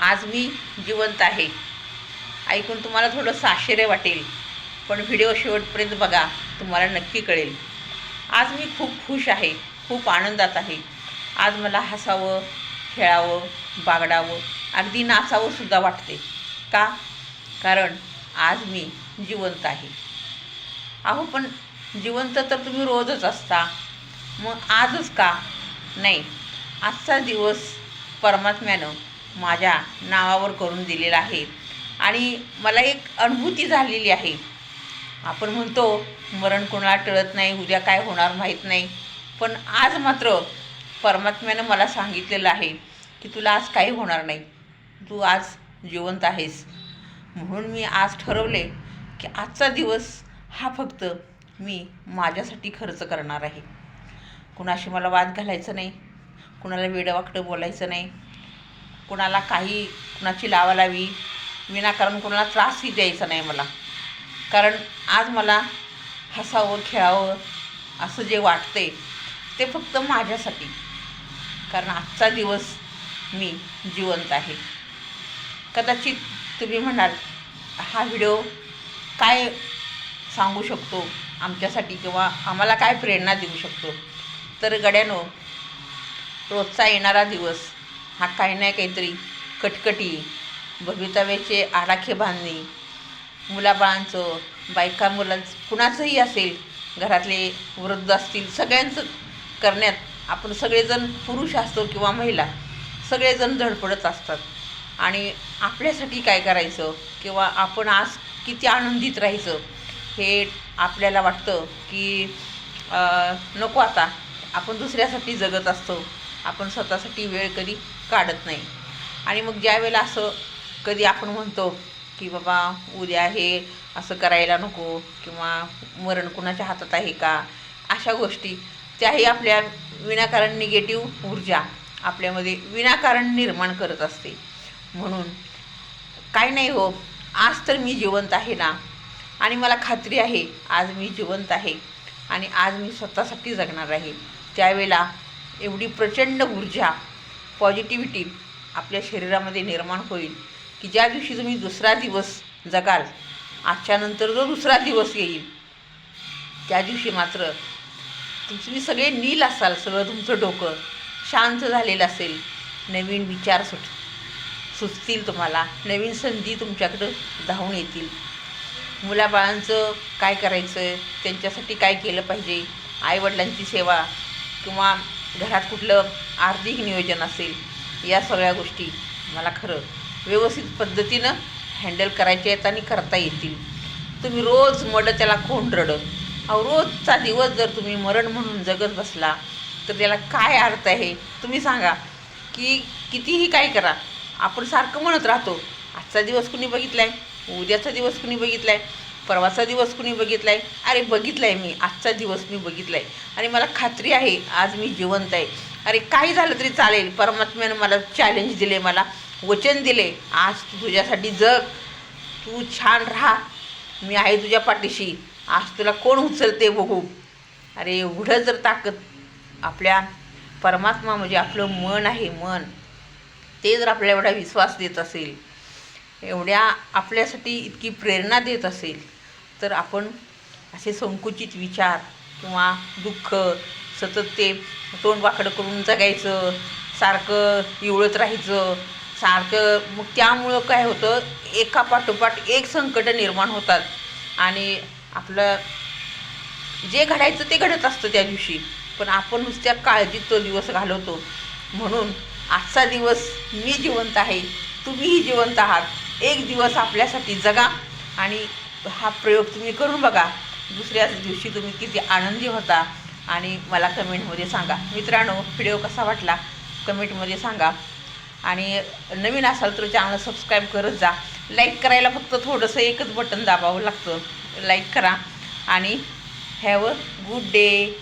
आज मी जिवंत आहे. ऐकून तुम्हाला थोडंसं आश्चर्य वाटेल पण व्हिडिओ शेवटपर्यंत बघा तुम्हाला नक्की कळेल. आज मी खूप खुश आहे खूप आनंदात आहे. आज मला हसावं खेळावं बागडावं अगदी नाचावं सुद्धा वाटते. का? कारण आज मी जिवंत आहे. अहो पण जिवंत तर तुम्ही रोजच असता. मग आजच का? नाही आजचा दिवस परमात्म्यानं माझ्या नावावर करून दिलेला आहे. आणि मला एक अनुभूती झालेली आहे. आपण म्हणतो मरण कोणाला टळत नाही उद्या काय होणार माहीत नाही. पण आज मात्र परमात्म्यानं मला सांगितलेलं आहे की तुला आज काही होणार नाही. तू आज जिवंत आहेस. म्हणून मी आज ठरवले की आजचा दिवस हा फक्त मी माझ्यासाठी खर्च करणार आहे. कुणाशी मला वाद घालायचं नाही. कुणाला वेडवाकडं बोलायचं नाही. कुणाला काही कुणाची लावालावी विनाकारण कुणाला त्रासही द्यायचा नाही मला. कारण आज मला हसावं खेळावं असं जे वाटते ते फक्त माझ्यासाठी. कारण आजचा दिवस मी जिवंत आहे. कदाचित तुम्ही म्हणाल हा व्हिडिओ काय सांगू शकतो आमच्यासाठी किंवा आम्हाला काय प्रेरणा देऊ शकतो? तर गड्यानो रोजचा येणारा दिवस हा काही नाही काहीतरी कटकटी भवितव्याचे आराखे बांधणे मुलाबाळांचं बायका मुलांचं कुणाचंही असेल घरातले वृद्ध असतील सगळ्यांचं करण्यात आपण सगळेजण पुरुष असतो किंवा महिला सगळेजण धडपडत असतात. आणि आपल्यासाठी काय करायचं किंवा आपण आज किती आनंदित राहायचं हे आपल्याला वाटतं की नको आता आपण दुसऱ्यासाठी जगत असतो आपण स्वतःसाठी वेळ कधी काढत नाही. आणि मग ज्या वेळेला असं कधी आपण म्हणतो की बाबा उद्या हे असं करायला नको किंवा मरण कुणाच्या हातात आहे का अशा गोष्टी त्याही आपल्या विनाकारण निगेटिव्ह ऊर्जा आपल्यामध्ये विनाकारण निर्माण करत असते. म्हणून काय नाही हो आज तर मी जिवंत आहे ना. आणि मला खात्री आहे आज मी जिवंत आहे. आणि आज मी स्वतःसाठी जगणार आहे. त्यावेळेला एवढी प्रचंड ऊर्जा पॉझिटिव्हिटी आपल्या शरीरामध्ये निर्माण होईल. की ज्या दिवशी तुम्ही दुसरा दिवस जगाल आजच्यानंतर जो दुसरा दिवस येईल त्या दिवशी मात्र तुम्ही सगळे नील असाल सगळं तुमचं डोकं शांत झालेलं असेल नवीन विचार सुट सुचतील तुम्हाला नवीन संधी तुमच्याकडं धावून येतील. मुलाबाळांचं काय करायचं त्यांच्यासाठी काय केलं पाहिजे आईवडिलांची सेवा किंवा घरात कुठलं आर्थिक नियोजन असेल या सगळ्या गोष्टी मला खरं व्यवस्थित पद्धतीनं हँडल करायच्या आहेत आणि करता येतील. तुम्ही रोज मड त्याला कोण रडं? अहो रोजचा दिवस जर तुम्ही मरण म्हणून जगत बसला तर त्याला काय अर्थ आहे? तुम्ही सांगा की कितीही काय करा आपण सारखं म्हणत राहतो आजचा दिवस कुणी बघितला आहे उद्याचा दिवस कुणी बघितला आहे परवाचा दिवस कुणी बघितलाय? अरे बघितलाय मी. आजचा दिवस मी बघितलाय. आणि मला खात्री आहे आज मी जिवंत आहे. अरे काही झालं तरी चालेल. परमात्म्यानं मला चॅलेंज दिले मला वचन दिले. आज तू तुझ्यासाठी जग. तू छान राहा. मी आहे तुझ्या पाठीशी. आज तुला कोण उचलते बघू? अरे एवढं जर ताकद आपल्या परमात्मा म्हणजे आपलं मन आहे मन. ते जर आपल्याला एवढा विश्वास देत असेल एवढ्या आपल्यासाठी इतकी प्रेरणा देत असेल तर आपण असे संकुचित विचार किंवा दुःख सतत ते तोंड वाकडं करून जगायचं सारखं इवळत राहायचं सारखं मग त्यामुळं काय होतं एका पाठोपाठ एक संकट निर्माण होतात. आणि आपलं जे घडायचं ते घडत असतं त्या दिवशी. पण आपण नुसत्या काळजीत तो दिवस घालवतो. म्हणून आजचा दिवस मी जिवंत आहे तुम्हीही जिवंत आहात. एक दिवस आपल्यासाठी जगा आणि हा प्रयोग तुम्ही करून बघा. दुसऱ्याच दिवशी तुम्ही किती आनंदी होता. आणि मला कमेंटमध्ये सांगा. मित्रांनो व्हिडिओ कसा वाटला? कमेंटमध्ये सांगा. आणि नवीन असाल तर चॅनल सबस्क्राईब करत जा. लाईक करायला फक्त थोडंसं एकच बटन दाबावं लागतं. लाईक करा. आणि हॅव अ गुड डे